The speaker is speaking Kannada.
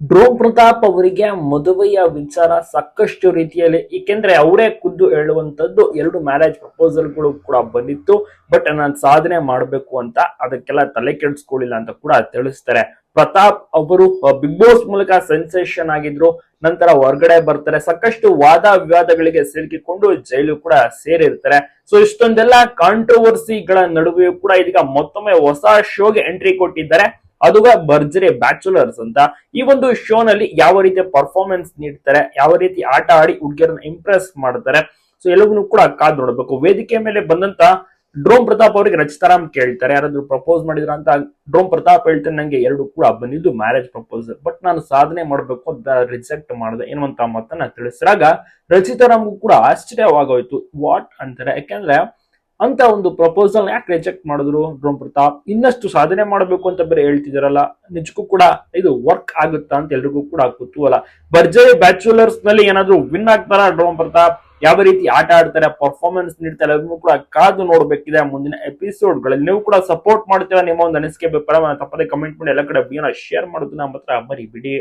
ಡ್ರೋನ್ ಪ್ರತಾಪ್ ಅವರಿಗೆ ಮದುವೆಯ ವಿಚಾರ ಸಾಕಷ್ಟು ರೀತಿಯಲ್ಲಿ, ಏಕೆಂದ್ರೆ ಅವರೇ ಖುದ್ದು ಹೇಳುವಂಥದ್ದು ಎರಡು ಮ್ಯಾರೇಜ್ ಪ್ರಪೋಸಲ್ಗಳು ಕೂಡ ಬಂದಿತ್ತು. ಬಟ್ ನಾನು ಸಾಧನೆ ಮಾಡಬೇಕು ಅಂತ ಅದಕ್ಕೆಲ್ಲ ತಲೆ ಕೆಡಿಸ್ಕೊಳ್ಳಿಲ್ಲ ಅಂತ ಕೂಡ ತಿಳಿಸ್ತಾರೆ. ಪ್ರತಾಪ್ ಅವರು ಬಿಗ್ ಬಾಸ್ ಮೂಲಕ ಸೆನ್ಸೇಷನ್ ಆಗಿದ್ರು. ನಂತರ ಹೊರಗಡೆ ಬರ್ತಾರೆ. ಸಾಕಷ್ಟು ವಾದ ವಿವಾದಗಳಿಗೆ ಸಿಲುಕಿಕೊಂಡು ಜೈಲು ಕೂಡ ಸೇರಿರ್ತಾರೆ. ಸೊ ಇಷ್ಟೊಂದೆಲ್ಲ ಕಾಂಟ್ರವರ್ಸಿಗಳ ನಡುವೆಯೂ ಕೂಡ ಇದೀಗ ಮತ್ತೊಮ್ಮೆ ಹೊಸ ಶೋಗೆ ಎಂಟ್ರಿ ಕೊಟ್ಟಿದ್ದಾರೆ. ಅದುವೇ ಭರ್ಜರಿ ಬ್ಯಾಚುಲರ್ಸ್ ಅಂತ. ಈ ಒಂದು ಶೋ ನಲ್ಲಿ ಯಾವ ರೀತಿಯ ಪರ್ಫಾರ್ಮೆನ್ಸ್ ನೀಡ್ತಾರೆ, ಯಾವ ರೀತಿ ಆಟ ಆಡಿ ಹುಡುಗಿಯರನ್ನ ಇಂಪ್ರೆಸ್ ಮಾಡ್ತಾರೆ ಸೊ ಎಲ್ಲವನ್ನೂ ಕೂಡ ಕಾದ್ ನೋಡಬೇಕು. ವೇದಿಕೆ ಮೇಲೆ ಬಂದಂತ ಡ್ರೋಮ್ ಪ್ರತಾಪ್ ಅವರಿಗೆ ರಚಿತಾರಾಮ್ ಕೇಳ್ತಾರೆ. ಯಾರಾದ್ರೂ ಪ್ರಪೋಸ್ ಮಾಡಿದ್ರ ಅಂತ ಡ್ರೋಮ್ ಪ್ರತಾಪ್ ಹೇಳ್ತಾರೆ ನಂಗೆ ಎರಡು ಕೂಡ ಬಂದಿದ್ದು ಮ್ಯಾರೇಜ್ ಪ್ರಪೋಸಲ್ ಬಟ್ ನಾನು ಸಾಧನೆ ಮಾಡಬೇಕು ಅಂತ ರಿಜೆಕ್ಟ್ ಮಾಡಿದೆ. ಎನ್ನುವಂತ ಮಾತನ್ನ ತಿಳಿಸಿದಾಗ ರಚಿತಾರಾಮ್ಗೂ ಕೂಡ ಆಶ್ಚರ್ಯವಾಗೋಯ್ತು. ವಾಟ್ ಅಂತಾರೆ? ಯಾಕೆಂದ್ರೆ ಅಂತ ಒಂದು ಪ್ರಪೋಸಲ್ ಯಾಕೆ ರಿಜೆಕ್ಟ್ ಮಾಡಿದ್ರು ಡ್ರೋಮ್ ಪ್ರತಾಪ್? ಇನ್ನಷ್ಟು ಸಾಧನೆ ಮಾಡಬೇಕು ಅಂತ ಬೇರೆ ಹೇಳ್ತಿದಾರಲ್ಲ, ನಿಜಕ್ಕೂ ಕೂಡ ಇದು ವರ್ಕ್ ಆಗುತ್ತಾ ಅಂತ ಎಲ್ರಿಗೂ ಕೂಡ ಕುತೂಹಲ ಭರ್ಜರಿ ಬ್ಯಾಚುಲರ್ಸ್ನಲ್ಲಿ ಏನಾದ್ರು ವಿನ್ ಆಗ್ತಾರ ಡ್ರೋಮ್ ಪ್ರತಾಪ್? ಯಾವ ರೀತಿ ಆಟ ಆಡ್ತಾರೆ ಪರ್ಫಾರ್ಮೆನ್ಸ್ ನೀಡ್ತಾರೆ ಅದನ್ನು ಕೂಡ ಕಾದು ನೋಡ್ಬೇಕಿದೆ ಮುಂದಿನ ಎಪಿಸೋಡ್ಗಳಲ್ಲಿ. ನೀವು ಕೂಡ ಸಪೋರ್ಟ್ ಮಾಡ್ತೀರಾ ನಿಮ್ಮ ಒಂದು ಅನಿಸಿಕೆ ಬೇಕಾದ್ರೆ ತಪ್ಪದೆ ಕಮೆಂಟ್ ಮಾಡಿ, ಎಲ್ಲ ಕಡೆ ಶೇರ್ ಶೇರ್ ಮಾಡೋದನ್ನ ಮಾತ್ರ ಮರಿಬಿಡಿ.